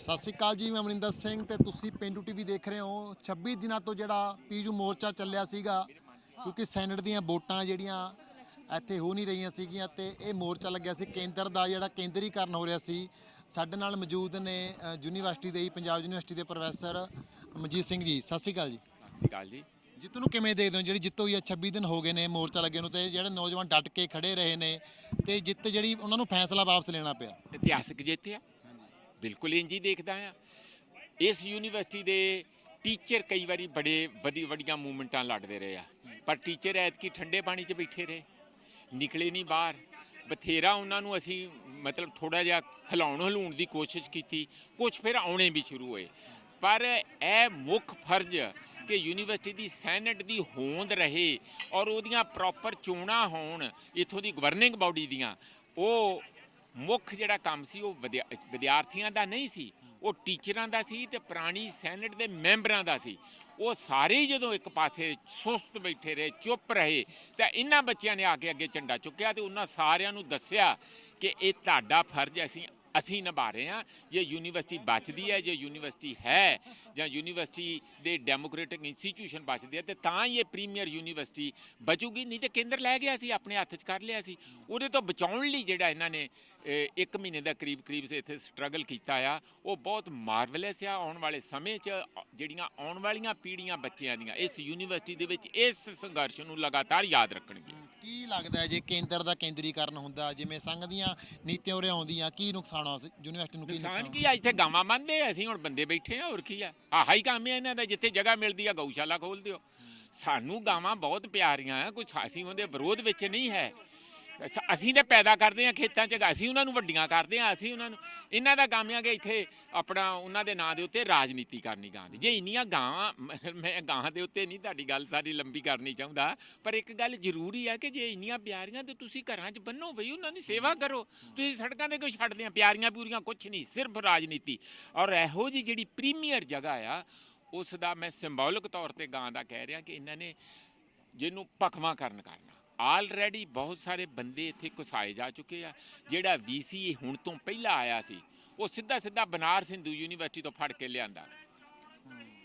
ਸਤਿ ਸ਼੍ਰੀ ਅਕਾਲ ਜੀ ਮੈਂ ਅਮਰਿੰਦਰ ਸਿੰਘ ਤੇ ਤੁਸੀਂ ਪਿੰਡੂ ਟੀਵੀ ਦੇਖ ਰਹੇ ਹੋ। 26 ਦਿਨਾਂ ਤੋਂ ਜਿਹੜਾ ਪੀਜੂ ਮੋਰਚਾ ਚੱਲਿਆ ਸੀਗਾ ਕਿਉਂਕਿ ਸੈਨੇਟ ਦੀਆਂ ਵੋਟਾਂ ਜਿਹੜੀਆਂ ਇੱਥੇ ਹੋ ਨਹੀਂ ਰਹੀਆਂ ਸੀਗੀਆਂ ਤੇ ਇਹ ਮੋਰਚਾ ਲੱਗਿਆ ਸੀ। ਕੇਂਦਰ ਦਾ ਜਿਹੜਾ ਕੇਂਦਰੀਕਰਨ ਹੋ ਰਿਹਾ ਸੀ ਸਾਡੇ ਨਾਲ ਮੌਜੂਦ ਨੇ ਯੂਨੀਵਰਸਿਟੀ ਦੇ ਹੀ ਪੰਜਾਬ ਯੂਨੀਵਰਸਿਟੀ ਦੇ ਪ੍ਰੋਫੈਸਰ ਮਨਜੀਤ ਸਿੰਘ ਜੀ। ਸਤਿ ਸ਼੍ਰੀ ਅਕਾਲ ਜੀ। ਸਤਿ ਸ਼੍ਰੀ ਅਕਾਲ ਜੀ। ਜਿੱਤ ਨੂੰ ਕਿਵੇਂ ਦੇਖਦੇ ਹੋ? ਜਿਹੜੀ ਜਿੱਤ ਹੋਈ ਹੈ 26 ਦਿਨ ਹੋ ਗਏ ਨੇ ਮੋਰਚਾ ਲੱਗੇ ਨੂੰ ਤੇ ਜਿਹੜੇ ਨੌਜਵਾਨ ਡਟ ਕੇ ਖੜੇ ਰਹੇ ਨੇ ਤੇ ਜਿੱਤ ਜਿਹੜੀ ਉਹਨਾਂ ਨੂੰ ਫੈਸਲਾ ਵਾਪਸ ਲੈਣਾ ਪਿਆ। ਇਤਿਹਾਸਕ ਜਿੱਤ ਆ। ਬਿਲਕੁਲ ਇੰਜ ਹੀ ਦੇਖਦਾ ਆ ਇਸ ਯੂਨੀਵਰਸਿਟੀ ਦੇ ਟੀਚਰ ਕਈ ਵਾਰੀ ਬੜੇ ਵਧੀ ਵੱਡੀਆਂ ਮੂਵਮੈਂਟਾਂ ਲੜਦੇ ਰਹੇ ਆ। ਪਰ ਟੀਚਰ ਐਤਕੀ ਠੰਡੇ ਪਾਣੀ 'ਚ ਬੈਠੇ ਰਹੇ। ਨਿਕਲੇ ਨਹੀਂ ਬਾਹਰ। ਬਥੇਰਾ ਉਹਨਾਂ ਨੂੰ ਅਸੀਂ ਮਤਲਬ ਥੋੜਾ ਜਿਹਾ ਹਿਲਾਉਣ ਹਲੂਣ ਦੀ ਕੋਸ਼ਿਸ਼ ਕੀਤੀ। ਕੁਝ ਫਿਰ ਆਉਣੇ ਵੀ ਸ਼ੁਰੂ ਹੋਏ। ਪਰ ਇਹ ਮੁੱਖ ਫਰਜ਼ ਕਿ ਯੂਨੀਵਰਸਿਟੀ ਦੀ ਸੈਨੇਟ ਦੀ ਹੋਂਦ ਰਹੇ ਔਰ ਉਹਦੀਆਂ ਪ੍ਰੋਪਰ ਚੋਣਾਂ ਹੋਣ, ਇਥੋਂ ਦੀ ਗਵਰਨਿੰਗ ਬਾਡੀ ਦੀਆਂ, ਉਹ ਮੁੱਖ ਜਿਹੜਾ ਕੰਮ ਸੀ ਉਹ ਵਿਦਿਆ- ਵਿਦਿਆਰਥੀਆਂ ਦਾ ਨਹੀਂ ਸੀ, ਉਹ ਟੀਚਰਾਂ ਦਾ ਸੀ ਤੇ ਪੁਰਾਣੀ ਸੈਨੇਟ ਦੇ ਮੈਂਬਰਾਂ ਦਾ ਸੀ। ਉਹ ਸਾਰੇ ਹੀ ਜਦੋਂ ਇੱਕ ਪਾਸੇ ਸੁਸਤ ਬੈਠੇ ਰਹੇ, ਚੁੱਪ ਰਹੇ, ਤਾਂ ਇਹਨਾਂ ਬੱਚਿਆਂ ਨੇ ਆ ਕੇ ਅੱਗੇ ਝੰਡਾ ਚੁੱਕਿਆ ਤੇ ਉਹਨਾਂ ਸਾਰਿਆਂ ਨੂੰ ਦੱਸਿਆ ਕਿ ਇਹ ਤੁਹਾਡਾ ਫਰਜ਼ ਅਸੀਂ ਅਸੀਂ ਨਿਭਾ ਰਹੇ ਹਾਂ। ਜੇ ਯੂਨੀਵਰਸਿਟੀ ਬਚਦੀ ਹੈ, ਜੇ ਯੂਨੀਵਰਸਿਟੀ ਹੈ ਜਾਂ ਯੂਨੀਵਰਸਿਟੀ ਦੇ ਡੈਮੋਕ੍ਰੈਟਿਕ ਇੰਸਟੀਟਿਊਸ਼ਨ ਬਚਦੇ ਆ, ਤੇ ਤਾਂ ਹੀ ਇਹ ਪ੍ਰੀਮੀਅਰ ਯੂਨੀਵਰਸਿਟੀ ਬਚੂਗੀ। ਨਹੀਂ ਤੇ ਕੇਂਦਰ ਲੈ ਗਿਆ ਸੀ, ਆਪਣੇ ਹੱਥ 'ਚ ਕਰ ਲਿਆ ਸੀ। ਉਹਦੇ ਤੋਂ ਬਚਾਉਣ ਲਈ ਜਿਹੜਾ ਇਹਨਾਂ ਨੇ ਇੱਕ ਮਹੀਨੇ ਦਾ ਕਰੀਬ ਕਰੀਬ ਇੱਥੇ ਸਟਰਗਲ ਕੀਤਾ ਆ, ਉਹ ਬਹੁਤ ਮਾਰਵਲਸ ਆ। ਆਉਣ ਵਾਲੇ ਸਮੇਂ 'ਚ ਜਿਹੜੀਆਂ ਆਉਣ ਵਾਲੀਆਂ ਪੀੜ੍ਹੀਆਂ ਬੱਚਿਆਂ ਦੀਆਂ, ਇਸ ਯੂਨੀਵਰਸਿਟੀ ਦੇ ਵਿੱਚ ਇਸ ਸੰਘਰਸ਼ ਨੂੰ ਲਗਾਤਾਰ ਯਾਦ ਰੱਖਣਗੇ ਕੀ ਲੱਗਦਾ ਹੈ ਜੇ ਕੇਂਦਰ ਦਾ ਕੇਂਦਰੀਕਰਨ ਹੁੰਦਾ ਜਿਵੇਂ ਸੰਘ ਦੀਆਂ ਨੀਤੀਆਂ ਉਰੇ ਆਉਂਦੀਆਂ ਕੀ ਨੁਕਸਾਨ ਆ ਸੀ ਯੂਨੀਵਰਸਿਟੀ ਨੂੰ ਕੀ ਨੁਕਸਾਨ ਨੁਕਸਾਨ ਕੀ ਆ? ਇੱਥੇ ਗਾਵਾਂ ਮੰਨਦੇ ਆ ਅਸੀਂ ਹੁਣ ਬੰਦੇ ਬੈਠੇ ਆ ਹੋਰ ਕੀ ਆ? ਆਹਾ ਹੀ ਕੰਮ ਹੈ ਇਹਨਾਂ ਦਾ ਜਿੱਥੇ ਜਗ੍ਹਾ ਮਿਲਦੀ ਆ ਗਊਸ਼ਾਲਾ ਖੋਲ ਦਿਓ। ਸਾਨੂੰ ਗਾਵਾਂ ਬਹੁਤ ਪਿਆਰੀਆਂ ਆ ਕੋਈ ਅਸੀਂ ਉਹਦੇ ਵਿਰੋਧ ਵਿੱਚ ਨਹੀਂ ਹੈ। ਅਸ- ਅਸੀਂ ਤਾਂ ਪੈਦਾ ਕਰਦੇ ਹਾਂ ਖੇਤਾਂ 'ਚ, ਅਸੀਂ ਉਹਨਾਂ ਨੂੰ ਵੱਡੀਆਂ ਕਰਦੇ ਹਾਂ, ਅਸੀਂ ਉਹਨਾਂ ਨੂੰ ਇਹਨਾਂ ਦਾ ਕੰਮ ਆ ਕਿ ਇੱਥੇ ਆਪਣਾ ਉਹਨਾਂ ਦੇ ਨਾਂ ਦੇ ਉੱਤੇ ਰਾਜਨੀਤੀ ਕਰਨੀ ਗਾਂ ਦੀ। ਜੇ ਇੰਨੀਆਂ ਗਾਂ ਮੈਂ ਮੈਂ ਗਾਂ ਦੇ ਉੱਤੇ ਨਹੀਂ ਤੁਹਾਡੀ ਗੱਲ ਸਾਰੀ ਲੰਬੀ ਕਰਨੀ ਚਾਹੁੰਦਾ, ਪਰ ਇੱਕ ਗੱਲ ਜ਼ਰੂਰੀ ਆ ਕਿ ਜੇ ਇੰਨੀਆਂ ਪਿਆਰੀਆਂ ਤੇ ਤੁਸੀਂ ਘਰਾਂ 'ਚ ਬੰਨੋ ਬਈ, ਉਹਨਾਂ ਦੀ ਸੇਵਾ ਕਰੋ। ਤੁਸੀਂ ਸੜਕਾਂ ਤੇ ਕੋਈ ਛੱਡਦੇ ਆ, ਪਿਆਰੀਆਂ ਪੂਰੀਆਂ ਕੁਛ ਨਹੀਂ, ਸਿਰਫ ਰਾਜਨੀਤੀ। ਔਰ ਇਹੋ ਜੀ ਜਿਹੜੀ ਪ੍ਰੀਮੀਅਰ ਜਗ੍ਹਾ ਆ, ਉਸ ਦਾ ਮੈਂ ਸਿੰਬੋਲਿਕ ਤੌਰ ਤੇ ਗਾਂ ਦਾ ਕਹਿ ਰਿਹਾ ਕਿ ਇਹਨਾਂ ਨੇ ਜਿਹਨੂੰ ਭਖਵਾ ਕਰਨ ਕਰਨਾ। ਆਲਰੇਡੀ ਬਹੁਤ ਸਾਰੇ ਬੰਦੇ ਇੱਥੇ ਕੁਸਾਏ ਜਾ ਚੁੱਕੇ ਆ ਜਿਹੜਾ ਵੀਸੀ ਹੁਣ ਤੋਂ ਪਹਿਲਾਂ ਆਇਆ ਸੀ ਉਹ ਸਿੱਧਾ ਸਿੱਧਾ ਬਨਾਰਸ ਹਿੰਦੂ ਯੂਨੀਵਰਸਿਟੀ ਤੋਂ ਫੜ ਕੇ ਲਿਆਂਦਾ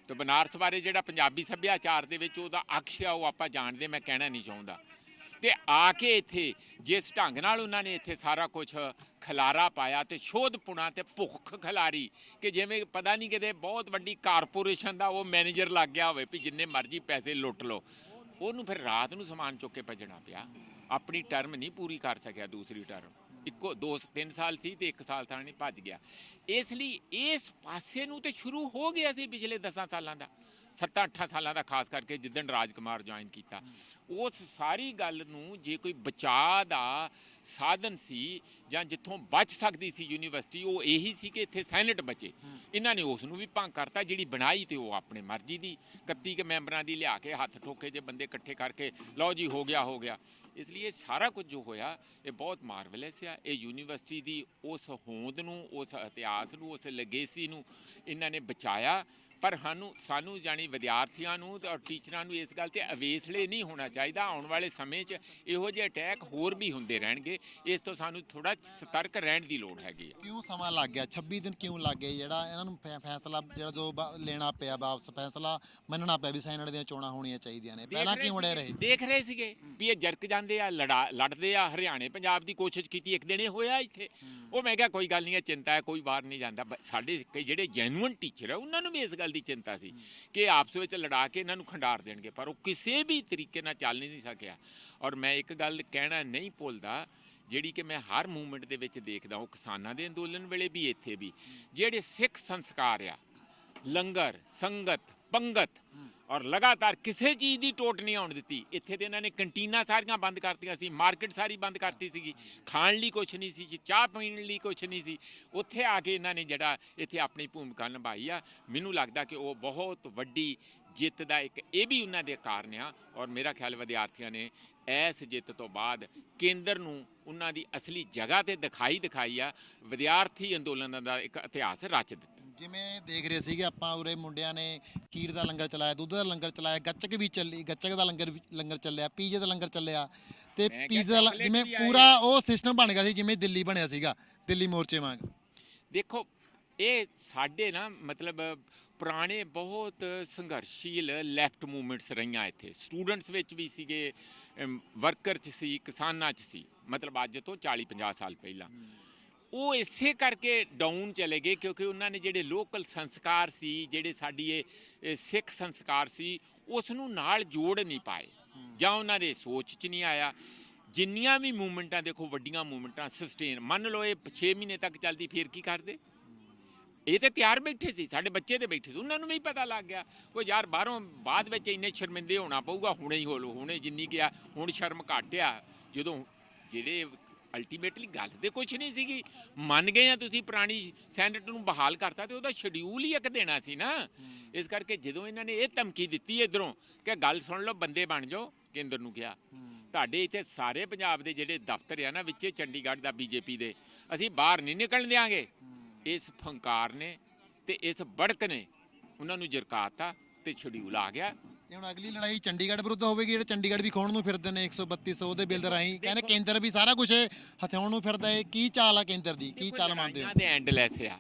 ਤੇ ਬਨਾਰਸ ਬਾਰੇ ਜਿਹੜਾ ਪੰਜਾਬੀ ਸੱਭਿਆਚਾਰ ਦੇ ਵਿੱਚ ਉਹਦਾ ਅਕਸ਼ ਆ ਉਹ ਆਪਾਂ ਜਾਣਦੇ ਮੈਂ ਕਹਿਣਾ ਨਹੀਂ ਚਾਹੁੰਦਾ ਤੇ ਆ ਕੇ ਇੱਥੇ ਜਿਸ ਢੰਗ ਨਾਲ ਉਹਨਾਂ ਨੇ ਇੱਥੇ ਸਾਰਾ ਕੁਝ ਖਲਾਰਾ ਪਾਇਆ ਤੇ ਸ਼ੋਧਪੁਣਾ ਤੇ ਭੁੱਖ ਖਲਾਰੀ ਕਿ ਜਿਵੇਂ ਪਤਾ ਨਹੀਂ ਕਿਤੇ ਬਹੁਤ ਵੱਡੀ ਕਾਰਪੋਰੇਸ਼ਨ ਦਾ ਉਹ ਮੈਨੇਜਰ ਲੱਗ ਗਿਆ ਹੋਵੇ ਵੀ ਜਿੰਨੇ ਮਰਜ਼ੀ ਪੈਸੇ ਲੁੱਟ ਲਓ ਉਹਨੂੰ ਫਿਰ ਰਾਤ ਨੂੰ ਸਮਾਨ ਚੁੱਕ ਕੇ ਭੱਜਣਾ ਪਿਆ। ਆਪਣੀ ਟਰਮ ਨਹੀਂ ਪੂਰੀ ਕਰ ਸਕਿਆ, ਦੂਸਰੀ ਟਰਮ ਇੱਕੋ, ਦੋ, ਤਿੰਨ ਸਾਲ ਸੀ ਤੇ ਇੱਕ ਸਾਲ ਤਾਂ ਨਹੀਂ ਭੱਜ ਗਿਆ। ਇਸ ਲਈ ਇਸ ਪਾਸੇ ਨੂੰ ਤੇ ਸ਼ੁਰੂ ਹੋ ਗਿਆ ਸੀ ਪਿਛਲੇ 10 ਸਾਲਾਂ ਦਾ। 7-8 ਸਾਲਾਂ ਦਾ ਖਾਸ ਕਰਕੇ ਜਿੱਦਣ ਰਾਜਕੁਮਾਰ ਜੁਆਇਨ ਕੀਤਾ। ਉਸ ਸਾਰੀ ਗੱਲ ਨੂੰ ਜੇ ਕੋਈ ਬਚਾਅ ਦਾ ਸਾਧਨ ਸੀ ਜਾਂ ਜਿੱਥੋਂ ਬਚ ਸਕਦੀ ਸੀ ਯੂਨੀਵਰਸਿਟੀ, ਉਹ ਇਹੀ ਸੀ ਕਿ ਇੱਥੇ ਸੈਨੇਟ ਬਚੇ। ਇਹਨਾਂ ਨੇ ਉਸ ਨੂੰ ਵੀ ਭੰਗ ਕਰਤਾ, ਜਿਹੜੀ ਬਣਾਈ ਤੇ ਉਹ ਆਪਣੇ ਮਰਜ਼ੀ ਦੀ। 31 ਕੇ ਮੈਂਬਰਾਂ ਦੀ ਲਿਆ ਕੇ ਹੱਥ ਠੋਕੇ ਜੇ ਬੰਦੇ ਇਕੱਠੇ ਕਰਕੇ, ਲਓ ਜੀ, ਹੋ ਗਿਆ ਹੋ ਗਿਆ। ਇਸ ਲਈ ਇਹ ਸਾਰਾ ਕੁਝ ਜੋ ਹੋਇਆ, ਇਹ ਬਹੁਤ ਮਾਰਵਲਸ ਆ। ਇਹ ਯੂਨੀਵਰਸਿਟੀ ਦੀ ਉਸ ਹੋਂਦ ਨੂੰ, ਉਸ ਇਤਿਹਾਸ ਨੂੰ, ਉਸ ਲੈਗੇਸੀ ਨੂੰ ਇਹਨਾਂ ਨੇ ਬਚਾਇਆ। ਪਰ ਸਾਨੂੰ ਸਾਨੂੰ ਜਾਣੀ ਵਿਦਿਆਰਥੀਆਂ ਨੂੰ ਤੇ ਔਰ ਟੀਚਰਾਂ ਨੂੰ ਇਸ ਗੱਲ ਤੇ ਅਵੇਸਲੇ ਨਹੀਂ ਹੋਣਾ ਚਾਹੀਦਾ। ਆਉਣ ਵਾਲੇ ਸਮੇਂ 'ਚ ਇਹੋ ਜਿਹੇ ਅਟੈਕ ਹੋਰ ਵੀ ਹੁੰਦੇ ਰਹਿਣਗੇ। ਇਸ ਤੋਂ ਸਾਨੂੰ ਥੋੜਾ ਸਤਰਕ ਰਹਿਣ ਦੀ ਲੋੜ ਹੈਗੀ ਹੈ। ਕਿਉਂ ਸਮਾਂ ਲੱਗ ਗਿਆ? 26 ਦਿਨ ਕਿਉਂ ਲੱਗ ਗਏ? ਜਿਹੜਾ ਇਹਨਾਂ ਨੂੰ ਫੈ- ਫੈਸਲਾ ਜਿਹੜਾ ਜੋ ਬ- ਲੈਣਾ ਪਿਆ ਵਾਪਸ ਫੈਸਲਾ ਮੰਨਣਾ ਪਿਆ ਵੀ ਸੈਨੇਟ ਦੀਆਂ ਚੋਣਾਂ ਹੋਣੀਆਂ ਚਾਹੀਦੀਆਂ ਨੇ। ਪਹਿਲਾਂ ਕਿਉਂ ਅੜੇ ਰਹੇ? ਦੇਖ ਰਹੇ ਸੀਗੇ ਵੀ ਇਹ ਜਰਕ ਜਾਂਦੇ ਆ ਲੜਾ ਲੜਦੇ ਆ। ਹਰਿਆਣੇ ਪੰਜਾਬ ਦੀ ਕੋਸ਼ਿਸ਼ ਕੀਤੀ ਇੱਕ ਦਿਨ ਇਹ ਹੋਇਆ ਇੱਥੇ। ਉਹ ਮੈਂ ਕਿਹਾ ਕੋਈ ਗੱਲ ਨਹੀਂ ਹੈ ਚਿੰਤਾ ਹੈ ਕੋਈ ਬਾਹਰ ਨਹੀਂ ਜਾਂਦਾ। ਬ- ਸਾਡੇ ਕਈ ਜਿਹੜੇ ਜੈਨੂਇਨ ਟੀਚਰ ਆ ਉਹਨਾਂ ਨੂੰ ਵੀ ਇਸ ਗੱਲ ਦੀ ਚਿੰਤਾ ਸੀ ਕਿ ਆਪਸ ਵਿੱਚ ਲੜਾ ਕੇ ਇਹਨਾਂ ਨੂੰ ਖੰਡਾਰ ਦੇਣਗੇ, ਪਰ ਉਹ ਕਿਸੇ ਵੀ ਤਰੀਕੇ ਨਾਲ ਚੱਲ ਨਹੀਂ ਸਕਿਆ। ਔਰ ਮੈਂ ਇੱਕ ਗੱਲ ਕਹਿਣਾ ਨਹੀਂ ਭੁੱਲਦਾ, ਜਿਹੜੀ ਕਿ ਮੈਂ ਹਰ ਮੂਵਮੈਂਟ ਦੇ ਵਿੱਚ ਦੇਖਦਾ, ਉਹ ਕਿਸਾਨਾਂ ਦੇ ਅੰਦੋਲਨ ਵੇਲੇ ਵੀ, ਇੱਥੇ ਵੀ। ਜਿਹੜੇ ਸਿੱਖ ਸੰਸਕਾਰ ਆ, ਲੰਗਰ, ਸੰਗਤ ਪੰਗਤ। ਔਰ ਲਗਾਤਾਰ ਕਿਸੇ ਚੀਜ਼ ਦੀ ਟੋਟ ਨਹੀਂ ਆਉਣ ਦਿੱਤੀ। ਇੱਥੇ ਤੇ ਇਹਨਾਂ ਨੇ ਕੰਟੀਨਾਂ ਸਾਰੀਆਂ ਬੰਦ ਕਰਤੀਆਂ ਸੀ, ਮਾਰਕੀਟ ਸਾਰੀ ਬੰਦ ਕਰਤੀ ਸੀਗੀ। ਖਾਣ ਲਈ ਕੁਝ ਨਹੀਂ ਸੀ ਚਾਹ ਪੀਣ ਲਈ ਕੁਝ ਨਹੀਂ ਸੀ। ਉੱਥੇ ਆ ਕੇ ਇਹਨਾਂ ਨੇ ਜਿਹੜਾ ਇੱਥੇ ਆਪਣੀ ਭੂਮਿਕਾ ਨਿਭਾਈ ਆ। ਮੈਨੂੰ ਲੱਗਦਾ ਕਿ ਉਹ ਬਹੁਤ ਵੱਡੀ ਜਿੱਤ ਦਾ ਇੱਕ ਇਹ ਵੀ ਉਹਨਾਂ ਦੇ ਕਾਰਨ ਆ। ਔਰ ਮੇਰਾ ਖਿਆਲ ਵਿਦਿਆਰਥੀਆਂ ਨੇ ਇਸ ਜਿੱਤ ਤੋਂ ਬਾਅਦ ਕੇਂਦਰ ਨੂੰ ਉਹਨਾਂ ਦੀ ਅਸਲੀ ਜਗ੍ਹਾ ਤੇ ਦਿਖਾਈ ਦਿਖਾਈ ਆ। ਵਿਦਿਆਰਥੀ ਅੰਦੋਲਨਾਂ ਦਾ ਇੱਕ ਇਤਿਹਾਸ ਰਚ ਦਿੱਤਾ। ਜਿਵੇਂ ਦੇਖ ਰਹੇ ਸੀਗੇ ਆਪਾਂ ਉਰੇ ਮੁੰਡਿਆਂ ਨੇ ਖੀਰ ਦਾ ਲੰਗਰ ਚਲਾਇਆ ਦੁੱਧ ਦਾ ਲੰਗਰ ਚਲਾਇਆ ਗੱਚਕ ਵੀ ਚੱਲੀ ਗੱਚਕ ਦਾ ਲੰਗਰ ਵੀ ਲੰਗਰ ਚੱਲਿਆ ਪੀਜ਼ੇ ਦਾ ਲੰਗਰ ਚੱਲਿਆ ਤੇ ਮੈਂ ਕਿਹਾ ਪੀਜ਼ਾ ਲ- chocolate ਜਿਵੇਂ ਵੀ ਆਏ। ਪੂਰਾ ਉਹ ਸਿਸਟਮ ਬਣ ਗਿਆ ਸੀ ਜਿਵੇਂ ਦਿੱਲੀ ਬਣਿਆ ਸੀਗਾ ਦਿੱਲੀ ਮੋਰਚੇ ਵਾਂਗ। ਦੇਖੋ ਇਹ ਸਾਡੇ ਨਾ ਮਤਲਬ ਪੁਰਾਣੇ ਬਹੁਤ ਸੰਘਰਸ਼ੀਲ ਲੈਫਟ ਮੂਵਮੈਂਟਸ ਰਹੀਆਂ ਇੱਥੇ। ਸਟੂਡੈਂਟਸ ਵਿੱਚ ਵੀ ਸੀਗੇ ਵਰਕਰ ਚ ਸੀ ਕਿਸਾਨਾਂ ਚ ਸੀ। ਮਤਲਬ ਅੱਜ ਤੋਂ 40 50 ਸਾਲ ਪਹਿਲਾਂ। ਉਹ ਇਸੇ ਕਰਕੇ ਡਾਊਨ ਚਲੇ ਗਏ ਕਿਉਂਕਿ ਉਹਨਾਂ ਨੇ ਜਿਹੜੇ ਲੋਕਲ ਸੰਸਕਾਰ ਸੀ, ਜਿਹੜੇ ਸਾਡੀ ਇਹ ਸਿੱਖ ਸੰਸਕਾਰ ਸੀ ਉਸ ਨੂੰ ਨਾਲ ਜੋੜ ਨਹੀਂ ਪਾਏ। ਜਾਂ ਉਹਨਾਂ ਦੇ ਸੋਚ 'ਚ ਨਹੀਂ ਆਇਆ। ਜਿੰਨੀਆਂ ਵੀ ਮੂਵਮੈਂਟਾਂ, ਦੇਖੋ ਵੱਡੀਆਂ ਮੂਵਮੈਂਟਾਂ ਸਸਟੇਨ ਮੰਨ ਲਓ ਇਹ 6 ਮਹੀਨੇ ਤੱਕ ਚੱਲਦੀ, ਫੇਰ ਕੀ ਕਰਦੇ? ਇਹ ਤੇ ਤਿਆਰ ਬੈਠੇ ਸੀ, ਸਾਡੇ ਬੱਚੇ ਤੇ ਬੈਠੇ ਸੀ, ਉਹਨਾਂ ਨੂੰ ਵੀ ਪਤਾ ਲੱਗ ਗਿਆ। ਉਹ ਯਾਰ ਬਾਹਰੋਂ ਬਾਅਦ ਵਿੱਚ ਇੰਨੇ ਸ਼ਰਮਿੰਦੇ ਹੋਣਾ ਪਊਗਾ, ਹੁਣੇ ਹੀ ਹੋ ਲੋ ਹੁਣੇ ਜਿੰਨੀ ਗਿਆ ਹੁਣ ਸ਼ਰਮ ਘਟਿਆ ਜਦੋਂ ਜਿਹੜੇ ਅਲਟੀਮੇਟਲੀ ਗੱਲ ਤੇ ਕੁਝ ਨਹੀਂ ਸੀਗੀ। ਮੰਨ ਗਏ ਆ ਤੁਸੀਂ ਪੁਰਾਣੀ ਸੈਨੇਟ ਨੂੰ ਬਹਾਲ ਕਰਤਾ ਤੇ ਉਹਦਾ ਸ਼ਡਿਊਲ ਹੀ ਇੱਕ ਦੇਣਾ ਸੀ ਨਾ। ਇਸ ਕਰਕੇ ਜਦੋਂ ਇਹਨਾਂ ਨੇ ਇਹ ਧਮਕੀ ਦਿੱਤੀ ਇਧਰੋਂ ਕਿ ਗੱਲ ਸੁਣ ਲਓ ਬੰਦੇ ਬਣ ਜਾਓ ਕੇਂਦਰ ਨੂੰ ਕਿਹਾ। ਤੁਹਾਡੇ ਇੱਥੇ ਸਾਰੇ ਪੰਜਾਬ ਦੇ ਜਿਹੜੇ ਦਫ਼ਤਰ ਆ ਨਾ ਵਿੱਚੇ ਚੰਡੀਗੜ੍ਹ ਦਾ ਬੀਜੇਪੀ ਦੇ ਅਸੀਂ ਬਾਹਰ ਨਹੀਂ ਨਿਕਲਣ ਦਿਆਂਗੇ। ਇਸ ਫੰਕਾਰ ਨੇ ਤੇ ਇਸ ਬੜਕ ਨੇ ਉਹਨਾਂ ਨੂੰ ਜਰਕਾਤਾ ਤੇ ਸ਼ਡਿਊਲ ਆ ਗਿਆ। ਤੇ ਹੁਣ ਅਗਲੀ ਲੜਾਈ ਚੰਡੀਗੜ੍ਹ ਵਿਰੁੱਧ ਹੋਵੇਗੀ ਜਿਹੜੇ ਚੰਡੀਗੜ੍ਹ ਵੀ ਖੋਣ ਨੂੰ ਫਿਰਦੇ ਨੇ 132 ਸੌ ਦੇ ਬਿੱਲ ਰਾਹੀਂ। ਕਹਿੰਦੇ ਕੇਂਦਰ ਵੀ ਸਾਰਾ ਕੁਝ ਹਥਿਆਉਣ ਨੂੰ ਫਿਰਦਾ ਹੈ ਕੀ ਚਾਲ ਆ ਕੇਂਦਰ ਦੀ? ਕੀ ਚਾਲ ਮੰਨਦੇ ਹੋ? ਦੇ ਐਂਡਲੈਸ ਆ।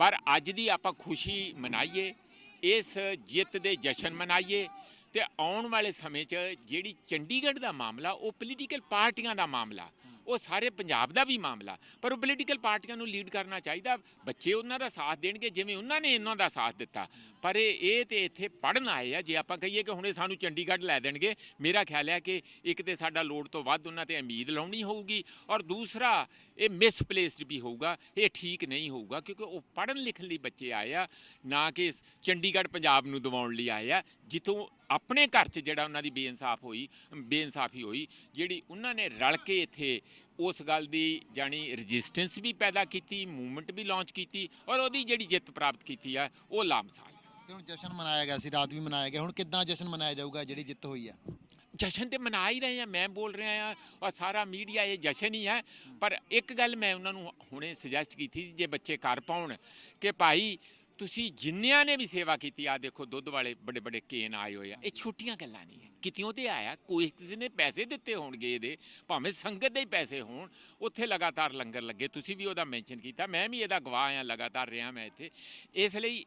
ਪਰ ਅੱਜ ਦੀ ਆਪਾਂ ਖੁਸ਼ੀ ਮਨਾਈਏ ਇਸ ਜਿੱਤ ਦੇ ਜਸ਼ਨ ਮਨਾਈਏ ਤੇ ਆਉਣ ਵਾਲੇ ਸਮੇਂ 'ਚ ਜਿਹੜੀ ਚੰਡੀਗੜ੍ਹ ਦਾ ਮਾਮਲਾ ਉਹ ਪੋਲੀਟੀਕਲ ਪਾਰਟੀਆਂ ਦਾ ਮਾਮਲਾ। ਉਹ ਸਾਰੇ ਪੰਜਾਬ ਦਾ ਵੀ ਮਾਮਲਾ। ਪਰ ਉਹ ਪੋਲੀਟੀਕਲ ਪਾਰਟੀਆਂ ਨੂੰ ਲੀਡ ਕਰਨਾ ਚਾਹੀਦਾ। ਬੱਚੇ ਉਹਨਾਂ ਦਾ ਸਾਥ ਦੇਣਗੇ, ਜਿਵੇਂ ਉਹਨਾਂ ਨੇ ਇਹਨਾਂ ਦਾ ਸਾਥ ਦਿੱਤਾ। ਪਰ ਇਹ ਇਹ ਤੇ ਇੱਥੇ ਪੜਨ ਆਏ ਆ। ਜੇ ਆਪਾਂ ਕਹੀਏ ਕਿ ਹੁਣੇ ਸਾਨੂੰ ਚੰਡੀਗੜ੍ਹ ਲੈ ਦੇਣਗੇ, ਮੇਰਾ ਖਿਆਲ ਹੈ ਕਿ ਇੱਕ ਤੇ ਸਾਡਾ ਲੋੜ ਤੋਂ ਵੱਧ ਉਹਨਾਂ ਤੇ ਉਮੀਦ ਲਾਉਣੀ ਹੋਊਗੀ ਔਰ ਦੂਸਰਾ, ਇਹ ਮਿਸਪਲੇਸਡ ਵੀ ਹੋਊਗਾ, ਇਹ ਠੀਕ ਨਹੀਂ ਹੋਊਗਾ ਕਿਉਂਕਿ ਉਹ ਪੜਨ ਲਿਖਣ ਲਈ ਬੱਚੇ ਆਏ ਆ, ਨਾ ਕਿ ਚੰਡੀਗੜ੍ਹ ਪੰਜਾਬ ਨੂੰ ਦਿਵਾਉਣ ਲਈ ਆਏ ਆ। ਜਿੱਥੋਂ ਆਪਣੇ ਘਰ 'ਚ ਜਿਹੜਾ ਉਹਨਾਂ ਦੀ ਬੇਇਨਸਾਫ ਹੋਈ, ਬੇਇਨਸਾਫੀ ਹੋਈ, ਜਿਹੜੀ ਉਹਨਾਂ ਨੇ ਰਲ ਕੇ ਇੱਥੇ ਉਸ ਗੱਲ ਦੀ ਜਾਣੀ ਰੈਜ਼ਿਸਟੈਂਸ ਵੀ ਪੈਦਾ ਕੀਤੀ ਮੂਵਮੈਂਟ ਵੀ ਲਾਂਚ ਕੀਤੀ ਔਰ ਉਹਦੀ ਜਿਹੜੀ ਜਿੱਤ ਪ੍ਰਾਪਤ ਕੀਤੀ ਆ ਉਹ ਲਾਮਸਾਲ ਤੇ ਹੁਣ ਜਸ਼ਨ ਮਨਾਇਆ ਗਿਆ ਸੀ ਰਾਤ ਵੀ ਮਨਾਇਆ ਗਿਆ ਹੁਣ ਕਿੱਦਾਂ ਜਸ਼ਨ ਮਨਾਇਆ ਜਾਊਗਾ ਜਿਹੜੀ ਜਿੱਤ ਹੋਈ ਆ? ਜਸ਼ਨ ਤੇ ਮਨਾ ਹੀ ਰਹੇ ਆ ਮੈਂ ਬੋਲ ਰਿਹਾ ਆ ਔਰ ਸਾਰਾ ਮੀਡੀਆ ਇਹ ਜਸ਼ਨ ਹੀ ਹੈ ਪਰ ਇੱਕ ਗੱਲ ਮੈਂ ਉਹਨਾਂ ਨੂੰ ਹੁਣੇ ਸੁਜੈਸਟ ਕੀਤੀ ਸੀ ਜੇ ਬੱਚੇ ਕਰ ਪਾਉਣ ਕਿ ਭਾਈ ਤੁਸੀਂ ਜਿੰਨਿਆਂ ਨੇ ਵੀ ਸੇਵਾ ਕੀਤੀ ਆ ਦੇਖੋ ਦੁੱਧ ਵਾਲੇ ਵੱਡੇ ਵੱਡੇ ਕੇਨ ਆਏ ਹੋਏ ਆ। ਇਹ ਛੋਟੀਆਂ ਗੱਲਾਂ ਨਹੀਂ ਹੈ। ਕਿਤਿਓਂ ਤੇ ਆਇਆ ਕੋਈ ਕਿਸੇ ਨੇ ਪੈਸੇ ਦਿੱਤੇ ਹੋਣਗੇ ਇਹਦੇ ਭਾਵੇਂ ਸੰਗਤ ਦੇ ਹੀ ਪੈਸੇ ਹੋਣ ਉੱਥੇ ਲਗਾਤਾਰ ਲੰਗਰ ਲੱਗੇ। ਤੁਸੀਂ ਵੀ ਉਹਦਾ ਮੈਂਸ਼ਨ ਕੀਤਾ ਮੈਂ ਵੀ ਇਹਦਾ ਗਵਾਹ ਆ ਲਗਾਤਾਰ ਰਿਹਾ ਮੈਂ ਇੱਥੇ। ਇਸ ਲਈ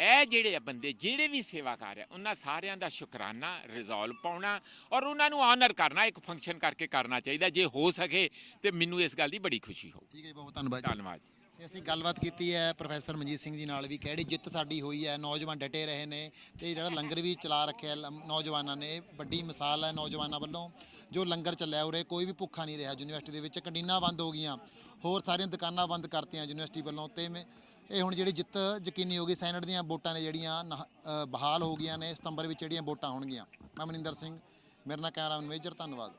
ਇਹ ਜਿਹੜੇ ਆ ਬੰਦੇ ਜਿਹੜੇ ਵੀ ਸੇਵਾ ਕਰ ਰਿਹਾ ਉਹਨਾਂ ਸਾਰਿਆਂ ਦਾ ਸ਼ੁਕਰਾਨਾ ਰਿਜ਼ੋਲਵ ਪਾਉਣਾ ਔਰ ਉਹਨਾਂ ਨੂੰ ਆਨਰ ਕਰਨਾ ਇੱਕ ਫੰਕਸ਼ਨ ਕਰਕੇ ਕਰਨਾ ਚਾਹੀਦਾ। ਜੇ ਹੋ ਸਕੇ ਤੇ ਮੈਨੂੰ ਇਸ ਗੱਲ ਦੀ ਬੜੀ ਖੁਸ਼ੀ ਹੋ ਠੀਕ ਹੈ ਬਹੁਤ ਧੰਨਵਾਦ ਧੰਨਵਾਦ ਤੇ ਅਸੀਂ ਗੱਲਬਾਤ ਕੀਤੀ ਹੈ ਪ੍ਰੋਫੈਸਰ ਮਨਜੀਤ ਸਿੰਘ ਜੀ ਨਾਲ ਵੀ ਕਿਹੜੀ ਜਿੱਤ ਸਾਡੀ ਹੋਈ ਹੈ ਨੌਜਵਾਨ ਡਟੇ ਰਹੇ ਨੇ ਤੇ ਜਿਹੜਾ ਲੰਗਰ ਵੀ ਚਲਾ ਰੱਖਿਆ ਲੰ- ਨੌਜਵਾਨਾਂ ਨੇ ਵੱਡੀ ਮਿਸਾਲ ਹੈ ਨੌਜਵਾਨਾਂ ਵੱਲੋਂ ਜੋ ਲੰਗਰ ਚੱਲਿਆ ਉਰੇ ਕੋਈ ਵੀ ਭੁੱਖਾ ਨਹੀਂ ਰਿਹਾ ਯੂਨੀਵਰਸਿਟੀ ਦੇ ਵਿੱਚ ਕੰਟੀਨਾਂ ਬੰਦ ਹੋ ਗਈਆਂ ਹੋਰ ਸਾਰੀਆਂ ਦੁਕਾਨਾਂ ਬੰਦ ਕਰਤੀਆਂ ਯੂਨੀਵਰਸਿਟੀ ਵੱਲੋਂ ਤੇ ਮੈਂ- ਇਹ ਹੁਣ ਜਿਹੜੀ ਜਿੱਤ ਯਕੀਨੀ ਹੋ ਗਈ ਸੈਨੇਟ ਦੀਆਂ ਵੋਟਾਂ ਨੇ ਜਿਹੜੀਆਂ ਨਹ- ਅ, ਬਹਾਲ ਹੋ ਗਈਆਂ ਨੇ ਸਤੰਬਰ ਵਿੱਚ ਜਿਹੜੀਆਂ ਵੋਟਾਂ ਹੋਣਗੀਆਂ। ਮੈਂ ਮਨਿੰਦਰ ਸਿੰਘ ਮੇਰੇ ਨਾਲ ਕੈਮਰਾ ਮੇਜਰ ਧੰਨਵਾਦ।